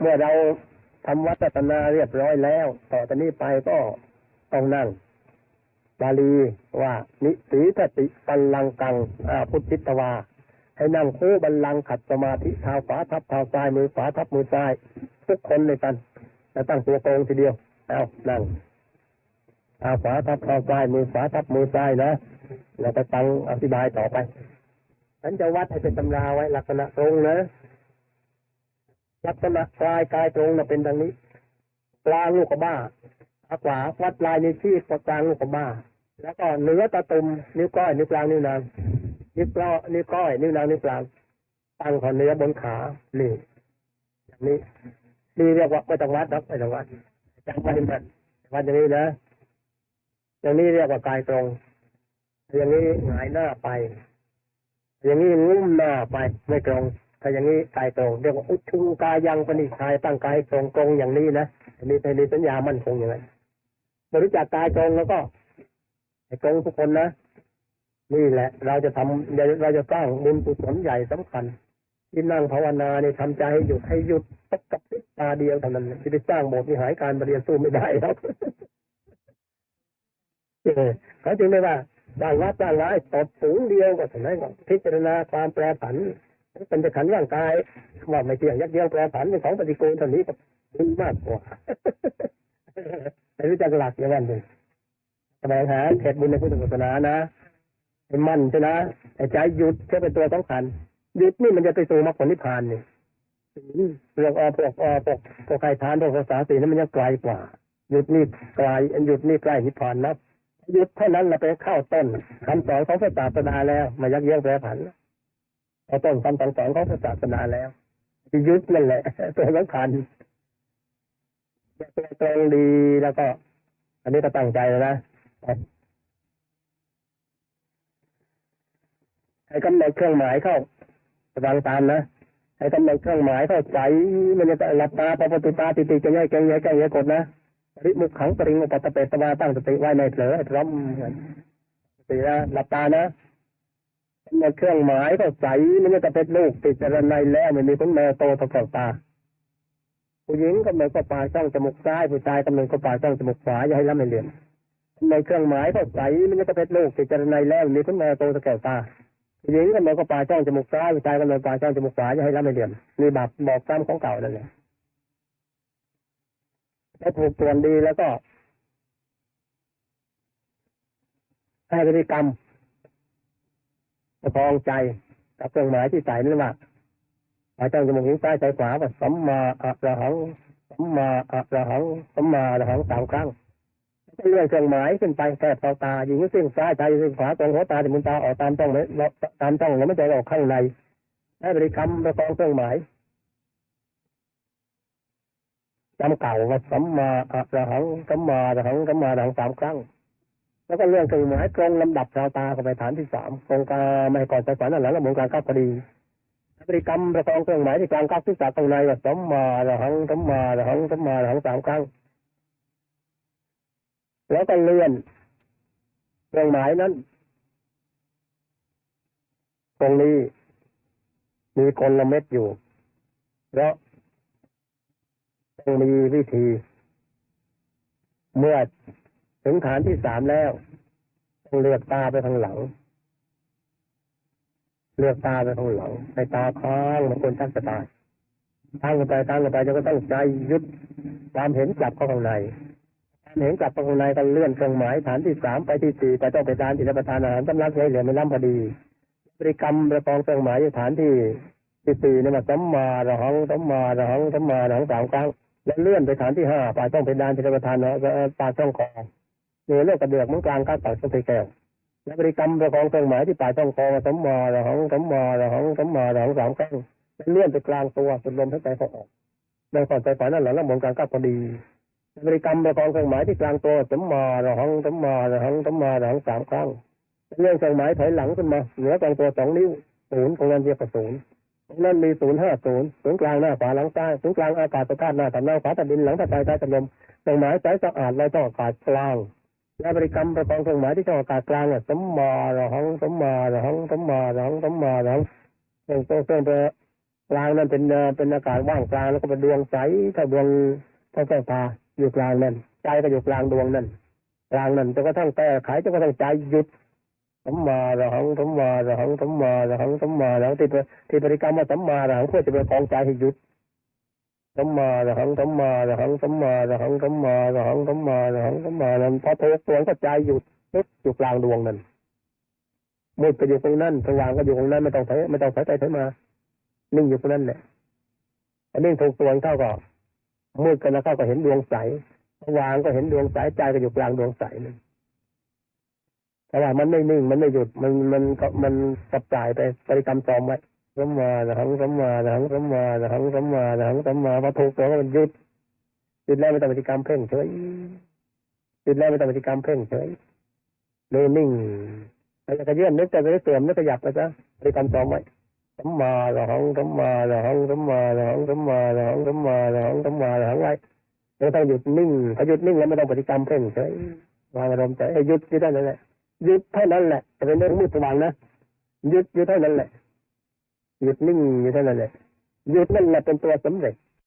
เมื่อเราทำวัดศาสนาเรียบร้อยแล้ว ต่อจากนี้ไปก็ต้องนั่งบาลีว่านิสีทติปัลลังกังอาพุทธิตวา ให้นั่งคู่บัลลังก์ขัดสมาธิเท้าขวาทับเท้าซ้ายมือขวาทับมือซ้าย ทุกคนเลยกันแล้วตั้งตัวตรงทีเดียวเอานั่งเท้าขวาทับเท้าซ้ายมือขวาทับมือซ้ายนะแล้วไปฟังอธิบายต่อไปฉันจะวัดให้เป็นตำราไว้ลักษณะตรงนะ ลักษณะกายกายตรงเป็นดังนี้กลางลูกกระบ้าขาขวาวัดลายนิ้วชี้กลางลูกกระบ้า แล้วก็เนื้อตะตุ่มนิ้วก้อยนิ้วกลางนิ้วนางนิ้วกล้อนิ้วก้อยนิ้วนางนิ้วกลางตั้งขอเนื้อบนขานี่อย่างนี้นี่เรียกว่าไม่ต้องวัดนะไม่ต้องวัดจำไว้มันวัดอย่างนี้นะอย่างนี้เรียกว่ากายตรง อย่างนี้หงายหน้าไป อย่างนี้งุ้มหน้าไปไม่ตรง ถ้าอย่างนี้กายตรง เรียกว่าอุชุงกายยังปณิชายตั้งกายตรงตรงอย่างนี้นะอันนี้เป็นสัญญามั่นคงอย่างไรบริจาคกายตรงแล้วก็ตรงทุกคนนะนี่แหละ เราจะทำเราจะสร้างบุญกุศลใหญ่สำคัญ ที่นั่งภาวนาเนี่ยทำใจให้หยุดให้หยุดตกกับพริบตาเดียวเท่านั้นที่ไปสร้างโบสถ์วิหารการประเรียนสู้ไม่ได้ครับเออเขาจึงไม่ว่าสร้างวัดสร้างร้ายตบสูงเดียวก็เท่านั้นก็พิจารณาความแปรผัน ป็นจะขันร่างกายว่าไม่เที่ยงยักเยียงแปรผันเป็นของปฏิกูลเท่านี้ก็ดีมากกว่าไม่รู้จักหลักอย่างนั้นเลยแสวงหาเหตุบุญในพุทธศาสนานะให้มั่นใช่นะไอ้ใจหยุดแค่เป็นตัวสำคัญหยุดนี่มันจะไปสู่มรรคผลนิพพานนี่เรื่องอพวกอพวกพวกใครทานพวกภาษาสีนั้นมันยังไกลกว่า หยุดนี่ไกลหยุดนี่ใกล้นิพพานนะหยุดเท่านั้นเราไปเข้าต้นคำสอนของพระศาสดาแล้วมายักเยียงแปรผัน เอาต้นคำสอนของพระศาสนาแล้วยุดนั่นแหละตัวสำคัญตัวตรงดีแล้วก็ อันนี้ก็ตั้งใจแล้วนะให้กำหนดเครื่องหมายเข้าฟังตามนะให้กำหนดเครื่องหมายเข้าใจมันจะหลับตาปปตุตาติติจะแยกแกงแยกแกงแยกกดนะริมุขขังปริงอุปตะเปตวาตั้งสติไว้ในเผลอพร้อมสตินะหลับตานะ เครื่องหมายเข้าใจมันจะเป็นลูกติดจรในแล้วมันมีคุณแม่โตตะกอกตา ผู้หญิงกำหนดก็ปลากช่องจมูกซ้ายผู้ชายกำหนดก็ปลากช่องจมูกขวาอย่าให้ล้ำไม่เลียนในเครื่องหมายเข้าใจมันจะเป็นลูกติดจรในแล้วมีคุณแม่โตตะแก้วตาผู้หญิงกำหนดก็ปลากช่องจมูกซ้ายผู้ชายกำหนดปากช่องจมูกขวาอย่าให้ล้ำไม่เลียนนี่บาปบอกซ้ำของเก่านั่นแหละถ้าถูกตวนดีแล้วก็ให้พฤติกรรม ประคองใจกับเครื่องหมายที่ใส่นั่นว่าปากช่องจมูกหิ้งซ้ายใจขวาว่าสัมมาอะระหังสัมมาอะระหังสัมมาอะระหังสามครั้งเลื่อนเครื่องหมายขึ้นไปแค่พอตายิงซึ่งซ้ายใจซึ่งขวาตรงหัวตาที่มุนตาออกตามต้องเลยตามต้องแล้วไม่ใจออกข้างในให้บริกรรมประคองเครื่องหมายจำเก่าว่าสัมมาอะระหังสัมมาอะระหังสัมมาอะระหังสามครั้ง แล้วก็เรื่องเครื่องหมายตรงลำดับราวตาเข้าไปฐานที่สามตรงกลางไม่ก่อนใจฝันนั่นหลังแล้วหมุนกลางก้าวพอดีบริกรรมประคองเครื่องหมายที่กลางก้าวที่สามตรงในว่าสัมมาอะระหังสมมาอะระหังสมมาอะระหังสามครั้ง แล้วก็เลื่อนเครื่องหมายนั้น ตรงนี้ มีคนละเม็ดอยู่ แล้วต้องมีวิธี เมื่อ ถึงฐานที่สามแล้วต้องเลือกตาไปทางหลัง เลือกตาไปทางหลังในตาค้างเหมือนคนชักจะตายทางกันไปทางกันไปจะก็ต้องใจยึดความเห็นกลับเข้าข้างในความเห็นกลับเข้าข้างในก็เลื่อนเครื่องหมายฐานที่สามไปที่สี่ไปต้องไปทานที่รับประทานอาหารสำลักเหลือไม่ล้ำพอดีบริกรรมประกองเครื่องหมายฐานที่ที่สี่นี่มาสัมมาระหังสัมมาระหังสัมมาระหังสามครั้ง แล้วเลื่อนไปฐานที่ห้าปลายต้องไปดานที่รับประทานเนาะปาช่องคอ เนื้อเลือดกระเดือกมันกลางก้าวปากต้องไปแก้วและบริกรรมประกองเครื่องหมายที่ปลายช่องคอสมมาระหังสมมาระหังสมมาระหังสามครั้งเลื่อนไปกลางตัวจนลมหายใจเขาออกในก่อนใจฝันนั่นหลังแล้วมุนกลางก้าวพอดีบริกรรมประกองเครื่องหมายที่กลางตัวสมมาระหังสมมาระหังสมมาระหังสามครั้งเลื่อนเครื่องหมายถอยหลังขึ้นมาเหนือกลางตัวสองนิ้วศูนย์ของนั้นเรียกว่าศูนย์นั่นมีศูนย์ห้าศูนย์ศูนย์กลางหน้าขวาหลังซ้ายศูนย์กลางอากาศประกาศหน้าตำหน้าขวาตัดดินหลังตัดใจใต้ตัดลมเครื่องหมายสายสะอาดลอยต้องอากาศกลาง และบริกรรมประกองเครื่องหมายที่ต้องอากาศกลางเนี่ยสัมมาระหังสัมมาระหังสัมมาระหังสัมมาระหังเครื่องตัวเครื่องกลางนั้นเป็นเป็นอากาศว่างกลางแล้วก็เป็นดวงใสถ้าดวงถ้าแก้วตาอยู่กลางนั้นใจก็อยู่กลางดวงนั้นกลางนั้นจนกระทั่งแก้ไขจนกระทั่งใจหยุดสัมมาระหังสัมมาระหังสัมมาระหังสัมมาระหังที่ที่บริกรรมว่าสัมมาระหังเพื่อจะเป็นกองใจให้หยุด สัมมาระหังสัมมาระหังสัมมาระหังสัมมาระหังสัมมาระหังสัมมานั้นพอทกตัวก็ใจหยุดปึ๊บอยู่กลางดวงนั้นมืดก็อยู่ตรงนั้นสว่างก็อยู่ตรงนั้นไม่ต้องใช้ไม่ต้องใช้ใจใช้มา นิ่งอยู่ตรงนั้นแหละอันนี้ถูกตัวเท่าก็มืดกันแล้วเข้าก็เห็นดวงใสสว่างก็เห็นดวงใสใจก็อยู่กลางดวงใสนั่นแต่ว่ามันไม่นิ่งมันไม่หยุดมันมันก็มันกระจายไปบริกรรมจอมไว้ สัมมาระหังสัมมาระหังสัมมาระหังสัมมาระหังสัมมาพอถูกตัวมันหยุดหยุดแล้วไม่ต้องบริกรรมเพ่งเฉยหยุดแล้วไม่ต้องบริกรรมเพ่งเฉยเลยนิ่งแล้วก็เยื่อนนึกแต่ไม่ได้เสื่อมนึกขยับไปซะบริกรรมจอไว้สัมมาระหังสัมมาระหังสัมมาระหังสัมมาระหังสัมมาระหังสัมมาระหังไว้แล้วต้องหยุดนิ่งถ้าหยุดนิ่งแล้วไม่ต้องปฏิกรรมเพ่งเฉยวางอารมณ์ใจหยุดยู่เท่านั้นแหละหยุดเท่านั้นแหละจะเป็นเรื่องมืดสว่างนะหยุดอยู่เท่านั้นแหละ หยุดนิ่งอยู่เท่านั้นแหละหยุดนั่นแหละเป็นตัวสำเร็จ